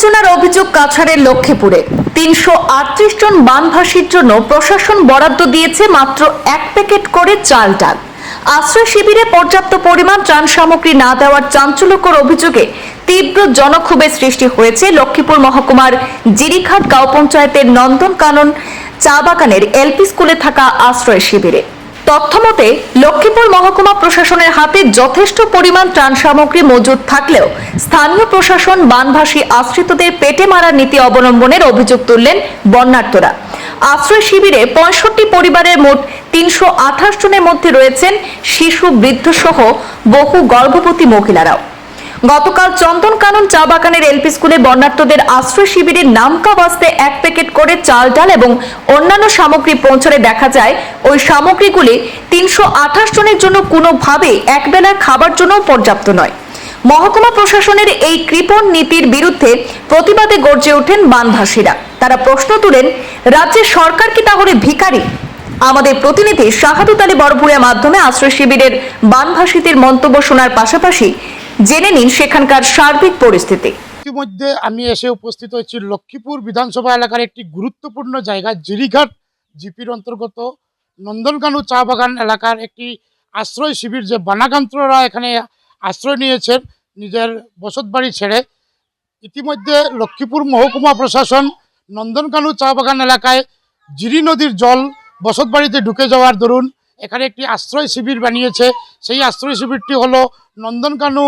বঞ্চনার অভিযোগ কাছাড়ের লক্ষ্মীপুরে। তিনশো আটত্রিশ জন বানভাসীর জন্য প্রশাসন বরাদ্দ দিয়েছে মাত্র এক প্যাকেট করে চাল ডাল। আশ্রয় শিবিরে পর্যাপ্ত পরিমাণ ত্রাণ সামগ্রী না দেওয়ার চাঞ্চল্যকর অভিযোগে তীব্র জনক্ষোভের সৃষ্টি হয়েছে লক্ষ্মীপুর মহকুমার জিরিঘাট গাঁও পঞ্চায়েতের নন্দনকানন চা বাগানের এলপি স্কুলে থাকা আশ্রয় শিবিরে। তথ্যমতে, লক্ষ্মীপুর মহকুমা প্রশাসনের হাতে যথেষ্ট পরিমাণ ত্রাণ সামগ্রী মজুদ থাকলেও স্থানীয় প্রশাসন বানভাসী আশ্রিতদের পেটে মারার নীতি অবলম্বনের অভিযোগ তুললেন বন্যার্থরা। আশ্রয় শিবিরে পঁয়ষট্টি পরিবারের মোট তিনশো আঠাশ জনের মধ্যে রয়েছেন শিশু বৃদ্ধ সহ বহু গর্ভবতী মহিলারাও। গতকাল চন্দন কানন চা বাগানের এলপি স্কুলে বন্যার্থদের আশ্রয় শিবিরের নামকা বাস্তে এক প্যাকেট করে চাল ডাল এবং অন্যান্য সামগ্রী পৌঁছলে দেখা যায়, ওই সামগ্রীগুলি তিনশো আঠাশ জনের জন্য কোনোভাবেই একবেলার খাবার জন্য পর্যাপ্ত নয়। মহকুমা প্রশাসনের এই কৃপণ নীতির বিরুদ্ধে প্রতিবাদে গর্জে ওঠেন বানভাসীরা। তারা প্রশ্ন তুলেন, রাজ্যের সরকার কি তাহলে ভিখারি? আমাদের প্রতিনিধি শাহাদুত আলী বড়ভুড়িয়া মাধ্যমে আশ্রয় শিবিরের বানভাসীদের মন্তব্য শোনার পাশাপাশি জেনে নিন সেখানকার সার্বিক পরিস্থিতি। ইতিমধ্যে আমি এসে উপস্থিত হয়েছি লক্ষ্মীপুর বিধানসভা এলাকার একটি গুরুত্বপূর্ণ জায়গা, জিরিঘাট, জিপির অন্তর্গত নন্দনকানু চা বাগান এলাকার একটি আশ্রয় শিবির যে বানাকান্তরা এখানে আশ্রয় নিয়েছেন নিজের বসতবাড়ি ছেড়ে। ইতিমধ্যে লক্ষ্মীপুর মহকুমা প্রশাসন নন্দনকানু চা বাগান এলাকায় জিরি নদীর জল বসতবাড়িতে ঢুকে যাওয়ার দরুন এখানে একটি আশ্রয় শিবির বানিয়েছে। সেই আশ্রয় শিবিরটি হলো নন্দনকানু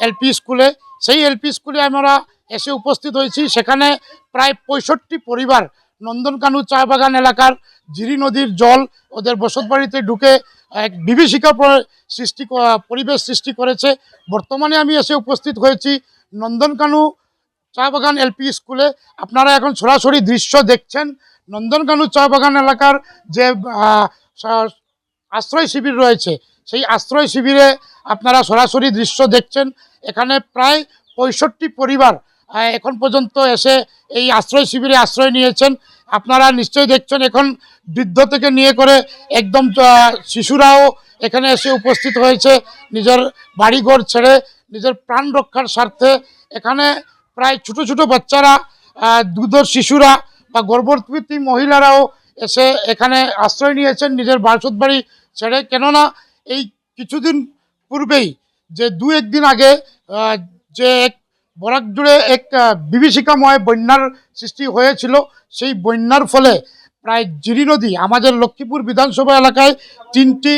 এলপি স্কুলে। সেই এলপি স্কুলে আমরা এসে উপস্থিত হয়েছি। সেখানে প্রায় পঁয়ষট্টি পরিবার নন্দনকানু চা বাগান এলাকার জিরি নদীর জল ওদের বসতবাড়িতে ঢুকে এক বিভীষিকা সৃষ্টি পরিবেশ সৃষ্টি করেছে। বর্তমানে আমি এসে উপস্থিত হয়েছি নন্দনকানু চা বাগান এলপি স্কুলে। আপনারা এখন সরাসরি দৃশ্য দেখছেন। নন্দনকানু চা বাগান এলাকার যে আশ্রয় শিবির রয়েছে সেই আশ্রয় শিবিরে আপনারা সরাসরি দৃশ্য দেখছেন। এখানে প্রায় পঁয়ষট্টি পরিবার এখন পর্যন্ত এসে এই আশ্রয় শিবিরে আশ্রয় নিয়েছেন। আপনারা নিশ্চয়ই দেখছেন এখন বৃদ্ধ থেকে নিয়ে করে একদম শিশুরাও এখানে এসে উপস্থিত হয়েছে নিজের বাড়িঘর ছেড়ে, নিজের প্রাণ রক্ষার স্বার্থে। এখানে প্রায় ছোট ছোট বাচ্চারা দুধর শিশুরা বা গর্ভবতী মহিলারাও এসে এখানে আশ্রয় নিয়েছেন নিজের বাসত বাড়ি ছেড়ে। কেননা এই কিছুদিন পূর্বেই যে দু একদিন আগে যে এক বরাক জুড়ে এক বিভীষিকাময় বন্যার সৃষ্টি হয়েছিল, সেই বন্যার ফলে প্রায় জিরি নদী, আমাদের লক্ষ্মীপুর বিধানসভা এলাকায় তিনটি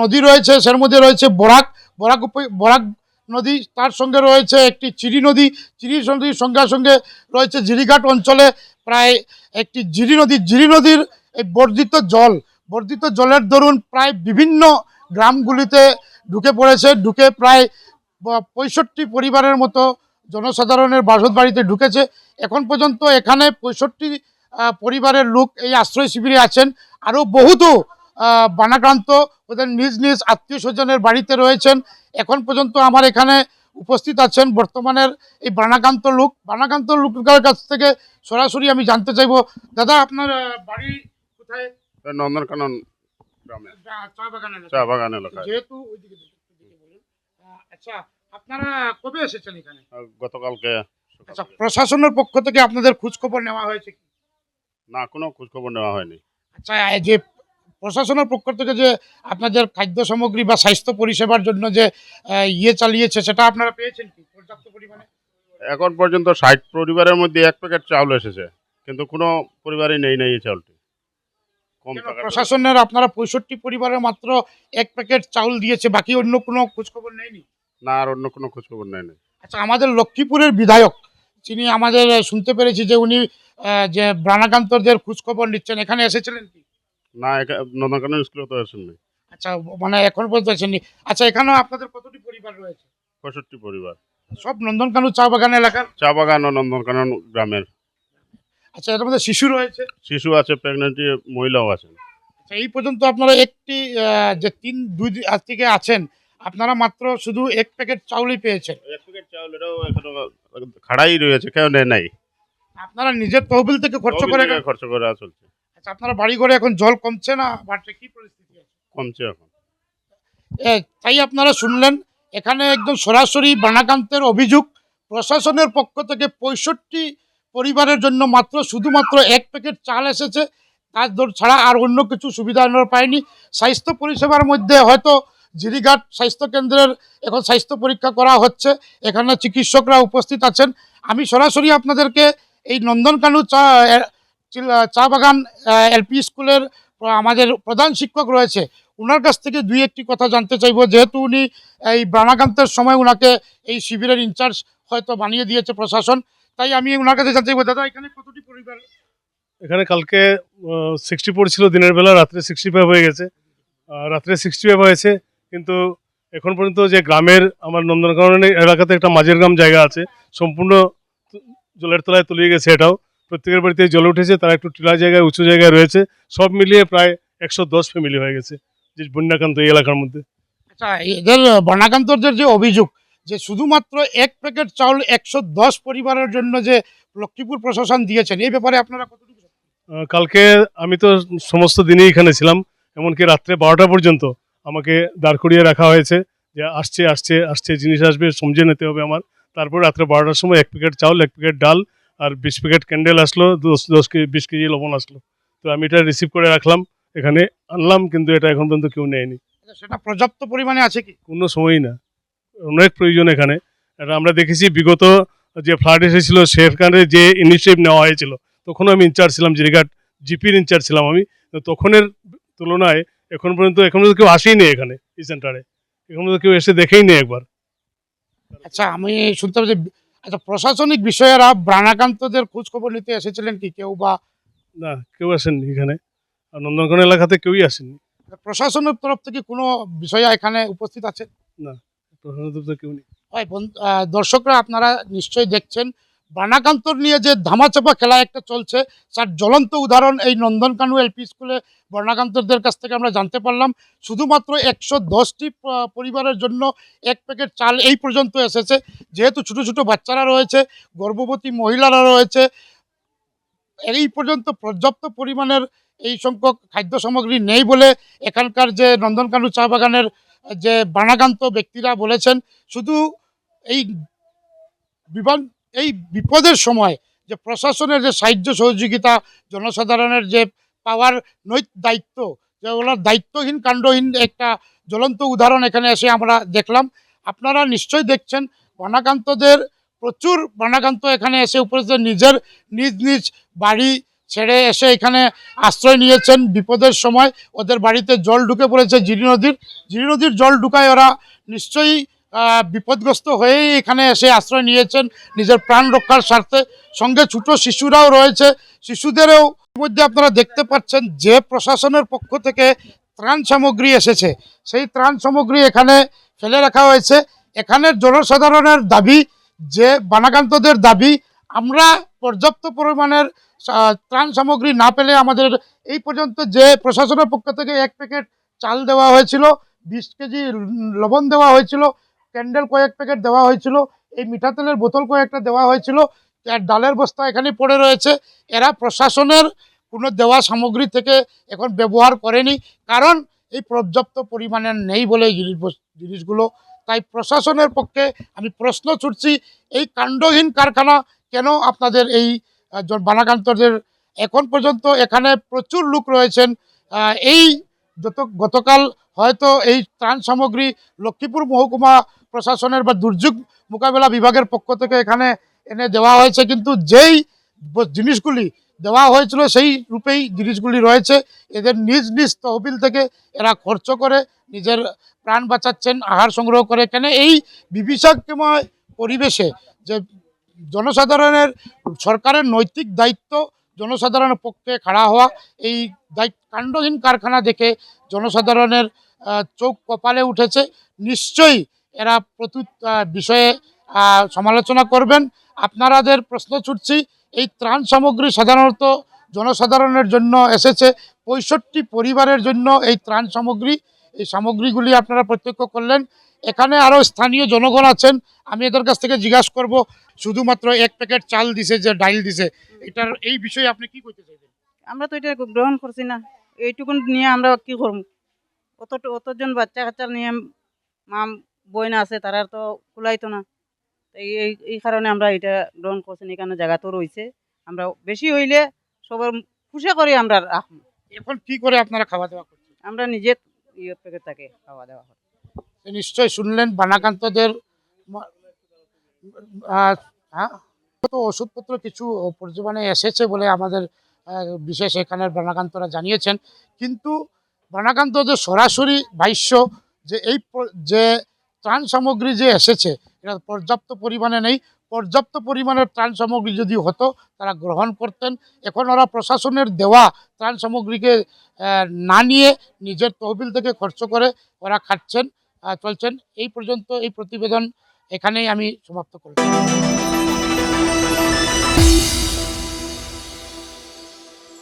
নদী রয়েছে, সের মধ্যে রয়েছে বরাক বরাক বরাক নদী, তার সঙ্গে রয়েছে একটি চিরি নদী, চিরি নদীর সঙ্গে সঙ্গে রয়েছে জিরিঘাট অঞ্চলে প্রায় একটি জিরি নদী। জিরি নদীর এই বর্ধিত জল, বর্ধিত জলের দরুন প্রায় বিভিন্ন গ্রামগুলিতে ঢুকে পড়েছে। ঢুকে প্রায় পঁয়ষট্টি পরিবারের মতো জনসাধারণের বাসত বাড়িতে ঢুকেছে। এখন পর্যন্ত এখানে পঁয়ষট্টি পরিবারের লোক এই আশ্রয় শিবিরে আছেন। আরও বহুতো বানাক্রান্ত, ওদের নিজ নিজ আত্মীয় স্বজনের বাড়িতে রয়েছেন। এখন পর্যন্ত আমার এখানে উপস্থিত আছেন বর্তমানের এই বানাকান্ত লোক। বানাকান্ত লোকের কাছ থেকে সরাসরি আমি জানতে চাইব। দাদা, আপনার বাড়ি কোথায়? নন্দনকানন। চা- বাগান এলাকায় যেহেতু আচ্ছা আপনারা কবে এসেছেন এখানে? গতকালকে আচ্ছা প্রশাসনের পক্ষ থেকে আপনাদের খোঁজ খবর নেওয়া হয়েছে কি? না কোনো খোঁজখবর নেওয়া হয়নি। আচ্ছা যে প্রশাসনের পক্ষ থেকে যে আপনাদের খাদ্য সামগ্রী বা স্বাস্থ্য পরিষেবার জন্য যে ইয়ে চালিয়েছে সেটা আপনারা পেয়েছেন কি পর্যাপ্ত পরিমাণে? এখন পর্যন্ত ষাট পরিবারের মধ্যে এক প্যাকেট চাউল এসেছে কিন্তু কোনো পরিবারই নেই নেই এই চাউলটি। কম টাকা প্রশাসনের আপনারা পঁয়ষট্টি পরিবারের মাত্র এক প্যাকেট চাউল দিয়েছে বাকি অন্য কোনো খোঁজখবর নেয়নি? না আর অন্য কোনো খোঁজখবর নেই আচ্ছা আমাদের লক্ষ্মীপুরের বিধায়ক তিনি আমাদের শুনতে পেরেছি যে উনি যে ব্রাণাকান্তদের খোঁজখবর নিচ্ছেন এখানে এসেছিলেন কি? না নন্দনকানন স্কুলে তো আসেননি। আচ্ছা মানে এখন পর্যন্ত আসেননি। আচ্ছা এখানেও আপনাদের কতটি পরিবার রয়েছে? পঁয়ষট্টি পরিবার। সব নন্দনকানন চা বাগান এলাকার? চা বাগান ও নন্দনকানন গ্রামের। আচ্ছা এর মধ্যে শিশু রয়েছে? শিশু আছে প্রেগনেন্টি মহিলাও আছেন। আচ্ছা এই পর্যন্ত আপনারা একটি যে তিন দুই আজ থেকে আছেন আপনারা মাত্র শুধু এক প্যাকেট চাউলই পেয়েছেন? এক প্যাকেট চাউল এটাও এখনও খাড়াই রয়েছে কেউ নেয় নাই। আপনারা নিজের তহবিল থেকে খরচ করে খরচ করে চলছে। আচ্ছা আপনারা বাড়ি ঘরে এখন জল কমছে না বাড়ছে কি পরিস্থিতি আছে? কমছে এখন। তাই আপনারা শুনলেন এখানে একদম সরাসরি বানাকান্তের অভিযোগ প্রশাসনের পক্ষ থেকে পঁয়ষট্টি পরিবারের জন্য মাত্র, শুধুমাত্র এক প্যাকেট চাল এসেছে। তার দর- ছাড়া আর অন্য কিছু সুবিধা পাইনি। স্বাস্থ্য পরিষেবার মধ্যে হয়তো জিরিঘাট স্বাস্থ্য কেন্দ্রের এখন স্বাস্থ্য পরীক্ষা করা হচ্ছে। এখানে চিকিৎসকরা উপস্থিত আছেন। আমি সরাসরি আপনাদেরকে এই নন্দনকানু চা চা বাগান এলপি স্কুলের আমাদের প্রধান শিক্ষক রয়েছে। ওনার কাছ থেকে দুই একটি কথা জানতে চাইব। যেহেতু উনি এই ব্রাণাকান্তের সময় ওনাকে এই শিবিরের ইনচার্জ হয়তো বানিয়ে দিয়েছে প্রশাসন তাই আমি ওনার কাছে জানতে চাইব দাদা এখানে কতটি পরিবার? এখানে কালকে সিক্সটি ফোর ছিল দিনের বেলা রাত্রে সিক্সটি ফাইভ হয়ে গেছে। রাত্রে সিক্সটি ফাইভ হয়েছে কিন্তু এখন পর্যন্ত যে গ্রামের আমার নন্দনকানন এলাকাতে একটা মাঝের গ্রাম জায়গা আছে সম্পূর্ণ জলের তলায় তলিয়ে গেছে এটাও। প্রত্যেকের বাড়িতে জল উঠেছে তারা একটু টিলা জায়গায় উঁচু জায়গায় রয়েছে সব মিলিয়ে প্রায় একশো দশ ফ্যামিলি হয়ে গেছে যে বন্যাকান্ত এই এলাকার মধ্যে। আচ্ছা এদের বর্ণাকান্তদের যে অভিযোগ যে শুধুমাত্র এক প্যাকেট চাউল একশো দশ পরিবারের জন্য যে লক্ষ্মীপুর প্রশাসন দিয়েছেন এই ব্যাপারে আপনারা কতটুকু কালকে আমি তো সমস্ত দিনই এখানে ছিলাম এমনকি রাত্রে বারোটা পর্যন্ত আমাকে দাঁড় করিয়ে রাখা হয়েছে যে আসছে আসছে আসছে জিনিস আসবে সমঝে নিতে হবে আমার। তারপর রাত্রে বারোটার সময় এক প্যাকেট চাউল এক প্যাকেট ডাল আর বিশ প্যাকেট ক্যান্ডেল আসলো দশ দশ কেজি বিশ কেজি লবণ আসলো। তো আমি এটা রিসিভ করে রাখলাম এখানে আনলাম কিন্তু এটা এখন পর্যন্ত কেউ নেয়নি। আচ্ছা, সেটা পর্যাপ্ত পরিমাণে আছে কি? কোনো সময়ই না। অনেক প্রয়োজন এখানে। আমরা দেখেছি বিগত যে ফ্লাড এসেছিল সেখানে যে ইনিশিয়েটিভ নেওয়া হয়েছিল তখন আমি ইনচার্জ ছিলাম জিরিঘাট জিপির ইনচার্জ ছিলাম আমি। তো তখনের তুলনায় এখন পর্যন্ত এখন পর্যন্ত কেউ আসেই নি এখানে এই সেন্টারে এখন পর্যন্ত কেউ এসে দেখেই নি একবার। আচ্ছা আমি শুনতে পাচ্ছি আচ্ছা প্রশাসনিক বিষয়েরা ব্রাণাকান্তদের খোঁজ খবর নিতে এসেছিলেন কি কেউ বা? না কেউ আসেননি এখানে। আর এলাকাতে কেউই আসেননি। প্রশাসনের তরফ থেকে কোনো বিষয় এখানে উপস্থিত আছে তো কেউ নেই। হয় দর্শকরা আপনারা নিশ্চয়ই দেখছেন, বানাকান্তর নিয়ে যে ধামাচাপা খেলা একটা চলছে, তার জ্বলন্ত উদাহরণ এই নন্দনকানু এলপি স্কুলে বর্ণাকান্তরদের কাছ থেকে আমরা জানতে পারলাম। শুধুমাত্র একশো দশটি পরিবারের জন্য এক প্যাকেট চাল এই পর্যন্ত এসেছে। যেহেতু ছোট ছোট বাচ্চারা রয়েছে, গর্ভবতী মহিলারা রয়েছে, এই পর্যন্ত পর্যাপ্ত পরিমাণের এই সংখ্যক খাদ্য সামগ্রী নেই বলে এখানকার যে নন্দনকানু চা বাগানের যে বানাকান্ত ব্যক্তিরা বলেছেন, শুধু এই বিমান, এই বিপদের সময় যে প্রশাসনের যে সাহায্য সহযোগিতা, জনসাধারণের যে পাওয়ার নৈত দায়িত্ব, যে ওনার দায়িত্বহীন, কাণ্ডহীন একটা জ্বলন্ত উদাহরণ এখানে এসে আমরা দেখলাম। আপনারা নিশ্চয়ই দেখছেন বানাকান্তদের প্রচুর বানাকান্ত এখানে এসে উপস্থিত, নিজের নিজ নিজ বাড়ি ছেড়ে এসে এখানে আশ্রয় নিয়েছেন বিপদের সময়। ওদের বাড়িতে জল ঢুকে পড়েছে জিরি নদীর। জিরি নদীর জল ঢুকায় ওরা নিশ্চয়ই বিপদগ্রস্ত হয়েই এখানে এসে আশ্রয় নিয়েছেন নিজের প্রাণ রক্ষার স্বার্থে। সঙ্গে ছোট শিশুরাও রয়েছে। শিশুদেরও মধ্যে আপনারা দেখতে পাচ্ছেন যে প্রশাসনের পক্ষ থেকে ত্রাণ সামগ্রী এসেছে। সেই ত্রাণ সামগ্রী এখানে ফেলে রাখা হয়েছে। এখানের জনসাধারণের দাবি, যে বানাকান্তদের দাবি আমরা পর্যাপ্ত পরিমাণের ত্রাণ সামগ্রী না পেলে আমাদের এই পর্যন্ত যে প্রশাসনের পক্ষ থেকে এক প্যাকেট চাল দেওয়া হয়েছিল, বিশ কেজি লবণ দেওয়া হয়েছিল, ক্যান্ডেল কয়েক প্যাকেট দেওয়া হয়েছিল, এই মিঠা তেলের বোতল কয়েকটা দেওয়া হয়েছিল আর ডালের বস্তা এখানে পড়ে রয়েছে, এরা প্রশাসনের কোনো দেওয়া সামগ্রী থেকে এখন ব্যবহার করেনি, কারণ এই পর্যাপ্ত পরিমাণে নেই বলে জিনিসগুলো, তাই প্রশাসনের পক্ষে আমি প্রশ্ন ছুটছি, এই কাণ্ডহীন কারখানা কেন আপনাদের এই বানাকান্তদের এখন পর্যন্ত এখানে প্রচুর লোক রয়েছেন? এই যত, গতকাল হয়তো এই ত্রাণ সামগ্রী লক্ষ্মীপুর মহকুমা প্রশাসনের বা দুর্যোগ মোকাবেলা বিভাগের পক্ষ থেকে এখানে এনে দেওয়া হয়েছে। কিন্তু যেই জিনিসগুলি দেওয়া হয়েছিল সেই রূপেই জিনিসগুলি রয়েছে। এদের নিজ নিজ তহবিল থেকে এরা খরচ করে নিজের প্রাণ বাঁচাচ্ছেন, আহার সংগ্রহ করে। কেন এই বিভীষাক্যময় পরিবেশে যে জনসাধারণের সরকারের নৈতিক দায়িত্ব জনসাধারণের পক্ষে খাড়া হওয়া, এই কাণ্ডহীন কারখানা দেখে জনসাধারণের চোখ কপালে উঠেছে। নিশ্চয়ই এরা প্রতি বিষয়ে সমালোচনা করবেন। আপনারাদের প্রশ্ন ছুটছি, এই ত্রাণ সামগ্রী সাধারণত জনসাধারণের জন্য এসেছে। পঁয়ষট্টি পরিবারের জন্য এই ত্রাণ সামগ্রী, এই সামগ্রীগুলি আপনারা প্রত্যক্ষ করলেন। এখানে আরও স্থানীয় জনগণ আছেন আমি এদের কাছ থেকে জিজ্ঞাসা করব। শুধুমাত্র এক প্যাকেট চাল দিছে যে ডাইল দিছে এটার এই বিষয়ে আপনি কি করতে চাইবেন? আমরা তো এটা গ্রহণ করছি না। এইটুকুন নিয়ে আমরা কি করব? অত অতজন বাচ্চা কাচ্চা নিয়ে মা বইনা আছে তারা তো কুলাইতো না। এই এই- কারণে আমরা এটা গ্রহণ করছি না, এখানে জায়গা তো রয়েছে। আমরা বেশি হইলে সবার খুশি করে আমরা রাখব। এখন কি করে আপনারা খাওয়া দাওয়া করছেন? আমরা নিজের ইয়ে থেকে খাওয়া দাওয়া করি নিশ্চয় শুনলেন, বানাকান্তদের হ্যাঁ তো ওষুধপত্র কিছু পরিমাণে এসেছে বলে আমাদের বিশেষ এখানের বানাকান্তরা জানিয়েছেন। কিন্তু বানাকান্তদের সরাসরি ভাষ্য যে এই যে ত্রাণ সামগ্রী যে এসেছে, এটা পর্যাপ্ত পরিমাণে নেই। পর্যাপ্ত পরিমাণের ত্রাণ সামগ্রী যদি হতো, তারা গ্রহণ করতেন। এখন ওরা প্রশাসনের দেওয়া ত্রাণ সামগ্রীকে না নিয়ে নিজের তহবিল থেকে খরচ করে ওরা খাচ্ছেন। চলছেন। এই পর্যন্ত এই প্রতিবেদন এখানেই আমি সমাপ্ত করছি